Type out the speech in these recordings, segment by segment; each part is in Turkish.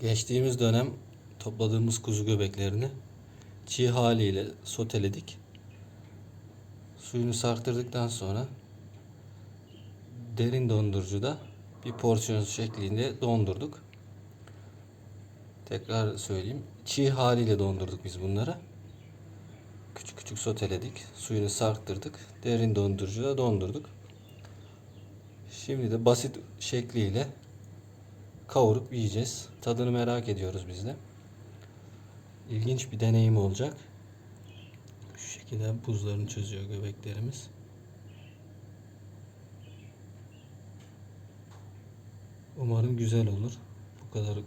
Geçtiğimiz dönem topladığımız kuzu göbeklerini çiğ haliyle soteledik. Suyunu sarktırdıktan sonra derin dondurucuda bir porsiyon şeklinde dondurduk. Tekrar söyleyeyim. Çiğ haliyle dondurduk biz bunları. Küçük küçük soteledik. Suyunu sarktırdık. Derin dondurucuda dondurduk. Şimdi de basit şekliyle kavurup yiyeceğiz. Tadını merak ediyoruz biz de. İlginç bir deneyim olacak. Şu şekilde buzlarını çözüyor göbeklerimiz. Umarım güzel olur. Bu kadar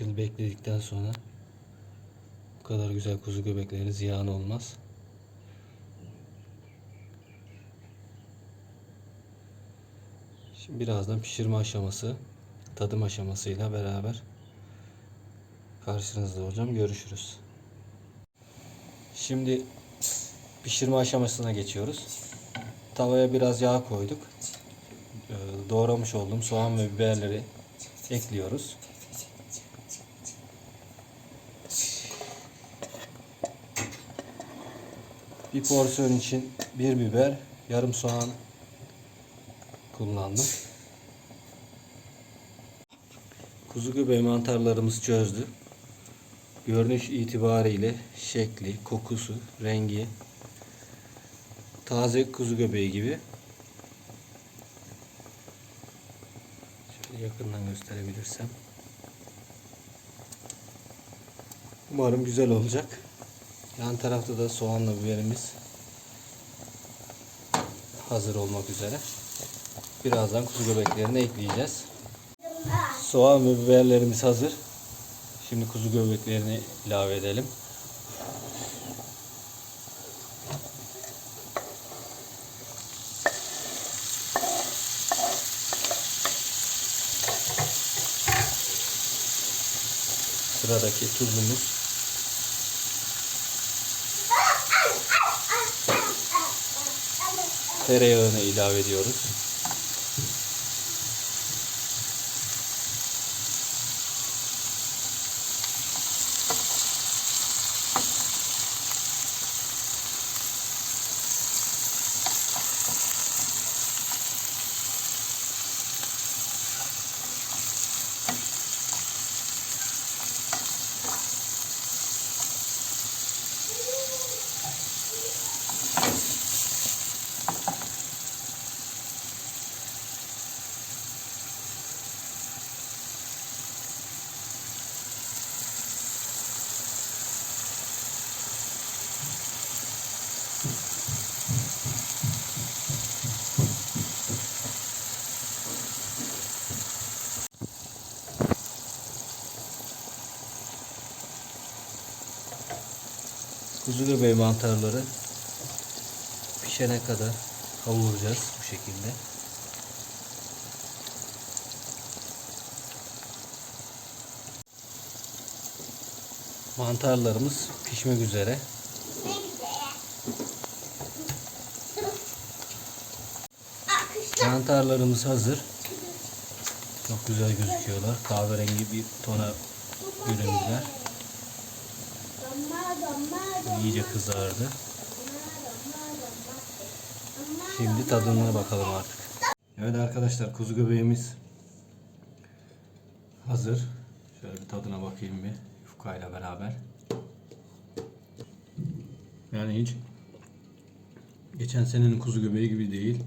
yıl bekledikten sonra bu kadar güzel kuzu göbekleri ziyan olmaz. Şimdi birazdan pişirme aşaması, tadım aşamasıyla beraber karşınızda olacağım. Görüşürüz. Şimdi pişirme aşamasına geçiyoruz. Tavaya biraz yağ koyduk. Ee, Doğramış olduğum soğan ve biberleri ekliyoruz. Bir porsiyon için bir biber, yarım soğan kullandım. Kuzu göbeği mantarlarımız çözdü. Görünüş itibariyle şekli, kokusu, rengi taze kuzu göbeği gibi. Şöyle yakından gösterebilirsem. Umarım güzel olacak. Yan tarafta da soğanla biberimiz hazır olmak üzere. Birazdan kuzu göbeklerini ekleyeceğiz. Soğan ve biberlerimiz hazır. Şimdi kuzu göbeklerini ilave edelim. Sıradaki tuzumuz. Tereyağını ilave ediyoruz. Kuzu göbeği mantarları pişene kadar kavuracağız bu şekilde. Mantarlarımız pişmek üzere. Mantarlarımız hazır. Çok güzel gözüküyorlar. Kahverengi bir tona büründüler. İyice kızardı. Şimdi tadına bakalım artık. Evet arkadaşlar kuzu göbeğimiz hazır. Şöyle bir tadına bakayım bir yufkayla beraber. Yani hiç geçen senenin kuzu göbeği gibi değil.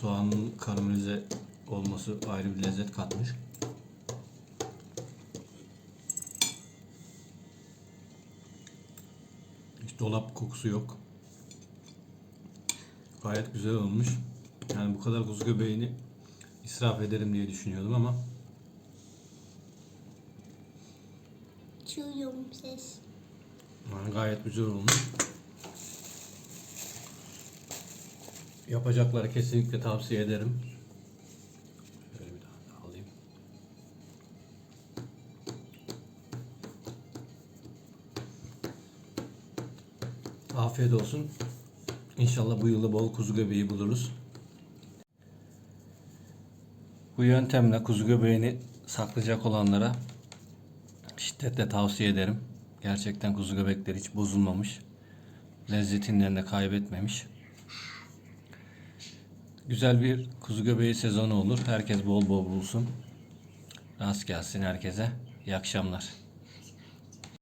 Soğanın karamelize olması ayrı bir lezzet katmış. Hiç dolap kokusu yok. Gayet güzel olmuş. Yani bu kadar kuzu göbeğini israf ederim diye düşünüyordum ama Çuyum ses. yani gayet güzel olmuş. Yapacakları kesinlikle tavsiye ederim. Afiyet olsun. İnşallah bu yılda bol kuzu göbeği buluruz. Bu yöntemle kuzu göbeğini saklayacak olanlara şiddetle tavsiye ederim. Gerçekten kuzu göbekleri hiç bozulmamış. Lezzetinden de kaybetmemiş. Güzel bir kuzu göbeği sezonu olur. Herkes bol bol bulsun. Rast gelsin herkese. İyi akşamlar.